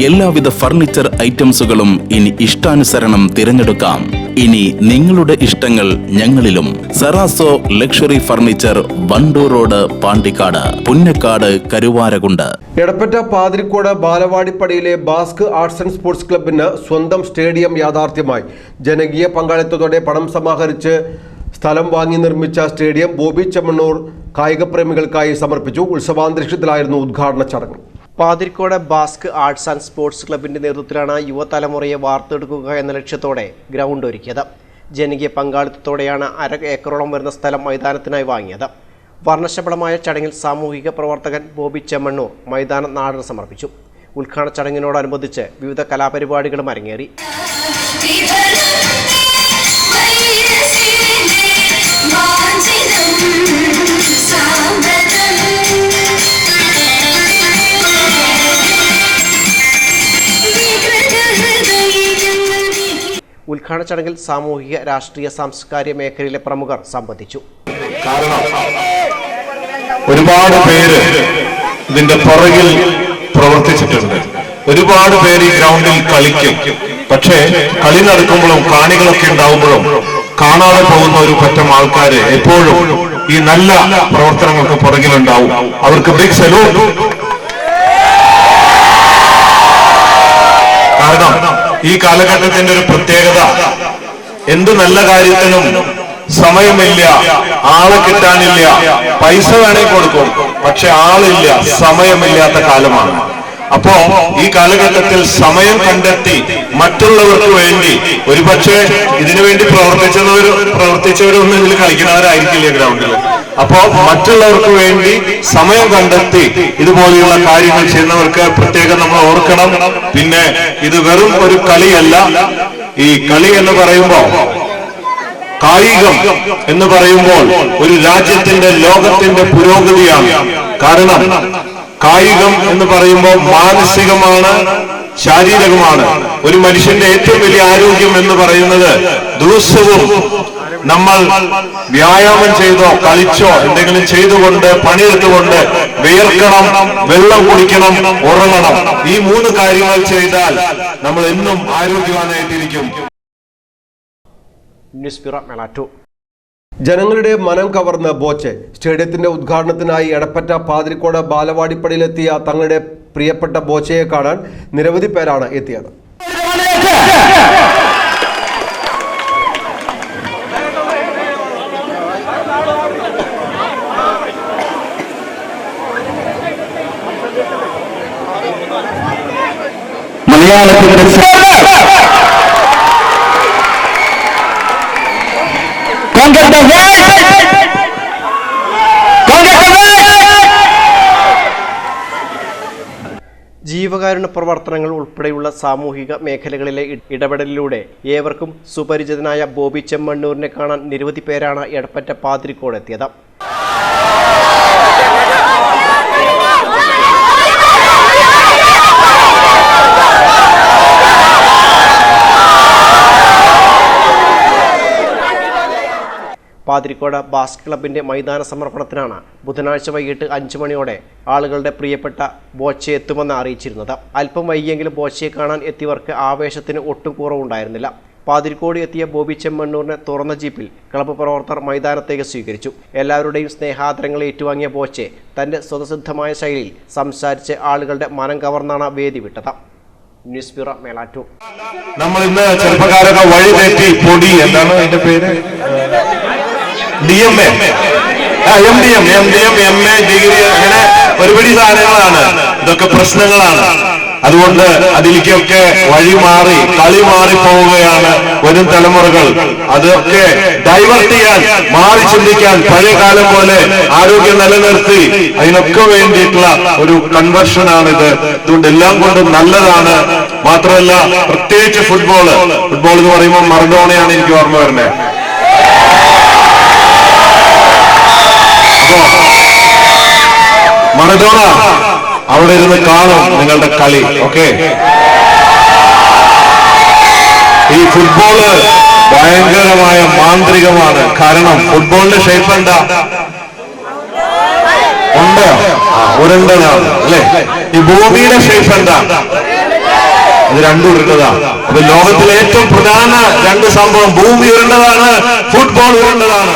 എല്ലാവിധ ഫർണിച്ചർ ഐറ്റംസുകളും ഇനി ഇഷ്ടാനുസരണം തിരഞ്ഞെടുക്കാം. ഇനി നിങ്ങളുടെ ഇഷ്ടങ്ങൾ ഞങ്ങളിലും. സെറാസോ luxury furniture Wandoor road Pandikkad Punnakkad Karuvarakundu. Edappatta Pathirikkode ബാലവാടിപ്പടിയിലെ bask arts and sports ക്ലബിന് സ്വന്തം സ്റ്റേഡിയം യാഥാർത്ഥ്യമായി. ജനകീയ പങ്കാളിത്തത്തോടെ പണം സമാഹരിച്ച് സ്ഥലം വാങ്ങി നിർമ്മിച്ച സ്റ്റേഡിയം ബോബി ചെമ്മണ്ണൂർ കായികപ്രേമികൾക്കായി സമർപ്പിച്ചു. ഉത്സവാന്തരീക്ഷത്തിലായിരുന്നു ഉദ്ഘാടന ചടങ്ങ്. Pathirikode bask arts and sports ക്ലബിന്റെ നേതൃത്വത്തിലാണ് യുവതലമുറയെ വാർത്തെടുക്കുക എന്ന ലക്ഷ്യത്തോടെ ഗ്രൗണ്ട് ഒരുക്കിയത്. ജനകീയ പങ്കാളിത്തത്തോടെയാണ് അര ഏക്കറോളം വരുന്ന സ്ഥലം മൈതാനത്തിനായി വാങ്ങിയത്. വർണശബളമായ ചടങ്ങിൽ സാമൂഹിക പ്രവർത്തകൻ ബോബി ചെമ്മണ്ണൂർ മൈതാനം നാടിന് സമർപ്പിച്ചു. ഉദ്ഘാടന ചടങ്ങിനോടനുബന്ധിച്ച് വിവിധ കലാപരിപാടികളും അരങ്ങേറി. ഉദ്ഘാടന ചടങ്ങിൽ സാമൂഹിക രാഷ്ട്രീയ സാംസ്കാരിക മേഖലയിലെ പ്രമുഖർ സംബന്ധിച്ചു. ഒരുപാട് പേര് ഇതിന്റെ പുറകിൽ പ്രവർത്തിച്ചിട്ടുണ്ട്. ഒരുപാട് പേര് ഈ ഗ്രൗണ്ടിൽ കളിക്കും. പക്ഷേ കളി നടക്കുമ്പോഴും കാണികളൊക്കെ ഉണ്ടാവുമ്പോഴും കാണാതെ പോകുന്ന ഒരു പറ്റം ആൾക്കാര് എപ്പോഴും ഈ നല്ല പ്രവർത്തനങ്ങൾക്ക് പുറകിലുണ്ടാവും. അവർക്ക് ബിഗ് സലൂട്ട് കാരണം ഈ കാലഘട്ടത്തിന്റെ ഒരു പ്രത്യേകത. എന്ത് നല്ല കാര്യത്തിനും സമയമില്ല. ആളെ കിട്ടാനില്ല. പൈസ വേണേ കൊടുക്കും. പക്ഷെ ആളില്ല. സമയമില്ലാത്ത കാലമാണ്. അപ്പോ ഈ കാലഘട്ടത്തിൽ സമയം കണ്ടെത്തി മറ്റുള്ളവർക്ക് വേണ്ടി ഒരുപക്ഷെ ഇതിനു വേണ്ടി പ്രവർത്തിച്ചവർ പ്രവർത്തിച്ചവരൊന്നും ഇതിൽ കളിക്കുന്നവരായിരിക്കില്ല ഗ്രൗണ്ടിൽ അപ്പോ മറ്റുള്ളവർക്ക് വേണ്ടി സമയം കണ്ടെത്തി ഇതുപോലെയുള്ള കാര്യങ്ങൾ ചെയ്യുന്നവർക്ക് പ്രത്യേകം നമ്മൾ ഓർക്കണം. പിന്നെ ഇത് വെറും ഒരു കളിയല്ല. ഈ കളി എന്ന് പറയുമ്പോ കായികം എന്ന് പറയുമ്പോൾ ഒരു രാജ്യത്തിന്റെ ലോകത്തിന്റെ പുരോഗതിയാണ്. കാരണം കായികം എന്ന് പറയുമ്പോൾ മാനസികമാണ് ശാരീരികമാണ്. ഒരു മനുഷ്യന്റെ ഏറ്റവും വലിയ ആരോഗ്യം എന്ന് പറയുന്നത് ദിവസവും നമ്മൾ വ്യായാമം ചെയ്തോ കളിച്ചോ എന്തെങ്കിലും ചെയ്തുകൊണ്ട് പണിയെടുത്തുകൊണ്ട് വിയർക്കണം വെള്ളം കുടിക്കണം ഉറങ്ങണം. ഈ മൂന്ന് കാര്യങ്ങൾ ചെയ്താൽ നമ്മൾ എന്നും ആരോഗ്യവാനായിട്ടിരിക്കും. ന്യൂസ് ബ്യൂറോ മെളാറ്റു ജനങ്ങളുടെ മനം കവർന്ന ബോച്ചെ സ്റ്റേഡിയത്തിന്റെ ഉദ്ഘാടനത്തിനായി എടപ്പറ്റ പാതിരിക്കോട് ബാലവാടിപ്പടിയിലെത്തിയ തങ്ങളുടെ പ്രിയപ്പെട്ട ബോച്ചയെ കാണാൻ നിരവധി പേരാണ് എത്തിയത്. മലയാളത്തിന്റെ ജീവകാരുണ്യ പ്രവർത്തനങ്ങൾ ഉൾപ്പെടെയുള്ള സാമൂഹിക മേഖലകളിലെ ഇടപെടലിലൂടെ ഏവർക്കും സുപരിചിതനായ ബോബി ചെമ്മണ്ണൂരിനെ കാണാൻ നിരവധി പേരാണ് എടപ്പറ്റ പാതിരിക്കോട് പാതിരിക്കോട് ബാസ് ക്ലബിന്റെ മൈതാന സമർപ്പണത്തിനാണ് ബുധനാഴ്ച വൈകിട്ട് അഞ്ചു മണിയോടെ ആളുകളുടെ പ്രിയപ്പെട്ട ബോച്ചെ എത്തുമെന്ന് അറിയിച്ചിരുന്നത്. അല്പം വൈകിയെങ്കിലും ബോച്ചയെ കാണാൻ എത്തിയവർക്ക് ആവേശത്തിന് ഒട്ടും കുറവുണ്ടായിരുന്നില്ല. പാതിരിക്കോട് എത്തിയ ബോബി ചെമ്മണ്ണൂരിനെ തുറന്ന ജീപ്പിൽ ക്ലബ്ബ് പ്രവർത്തകർ മൈതാനത്തേക്ക് സ്വീകരിച്ചു. എല്ലാവരുടെയും സ്നേഹാദരങ്ങൾ ഏറ്റുവാങ്ങിയ ബോച്ചെ തന്റെ സ്വതസിദ്ധമായ ശൈലിയിൽ സംസാരിച്ച് ആളുകളുടെ മനം കവർന്നാണ് വേദി വിട്ടത്. News bureau Melattur. നമ്മൾ ഇന്ന് ചെറുപ്പക്കാരൊക്കെ വഴി തെറ്റി പൊടി എന്താണ് അതിന്റെ പേര്? D M A M D M M D M M A degree അങ്ങനെ ഒരുപടി സാധനങ്ങളാണ്. ഇതൊക്കെ പ്രശ്നങ്ങളാണ്. അതുകൊണ്ട് അതിലേക്കൊക്കെ വഴി മാറി കളി മാറി പോവുകയാണ് വരും തലമുറകൾ. അതൊക്കെ ഡൈവേർട്ട് ചെയ്യാൻ മാറി ചിന്തിക്കാൻ പഴയ കാലം പോലെ ആരോഗ്യം നിലനിർത്തി അതിനൊക്കെ വേണ്ടിയിട്ടുള്ള ഒരു കൺവെർഷനാണിത് അതുകൊണ്ട് എല്ലാം കൊണ്ടും നല്ലതാണ്. മാത്രമല്ല പ്രത്യേകിച്ച് ഫുട്ബോൾ ഫുട്ബോൾ എന്ന് പറയുമ്പോൾ മറഡോണയാണ് എനിക്ക് ഓർമ്മ വരുന്നത്. മറഡോണ അവിടെ ഇരുന്ന് കാണും നിങ്ങളുടെ കളി ഓക്കെ? ഈ ഫുട്ബോൾ ഭയങ്കരമായ മാന്ത്രികമാണ്. കാരണം ഫുട്ബോളിന്റെ ഷേപ്പ് എന്താ? ഉണ്ട്. ഉരുണ്ടതാണ് അല്ലെ? ഈ ഭൂമിയുടെ ഷേപ്പ് എന്താ? അത് രണ്ടും ഉരുണ്ടതാണ് അപ്പൊ ലോകത്തിലെ ഏറ്റവും പ്രധാന രണ്ട് സംഭവം. ഭൂമി ഉരുണ്ടതാണ് ഫുട്ബോൾ ഉരുണ്ടതാണ്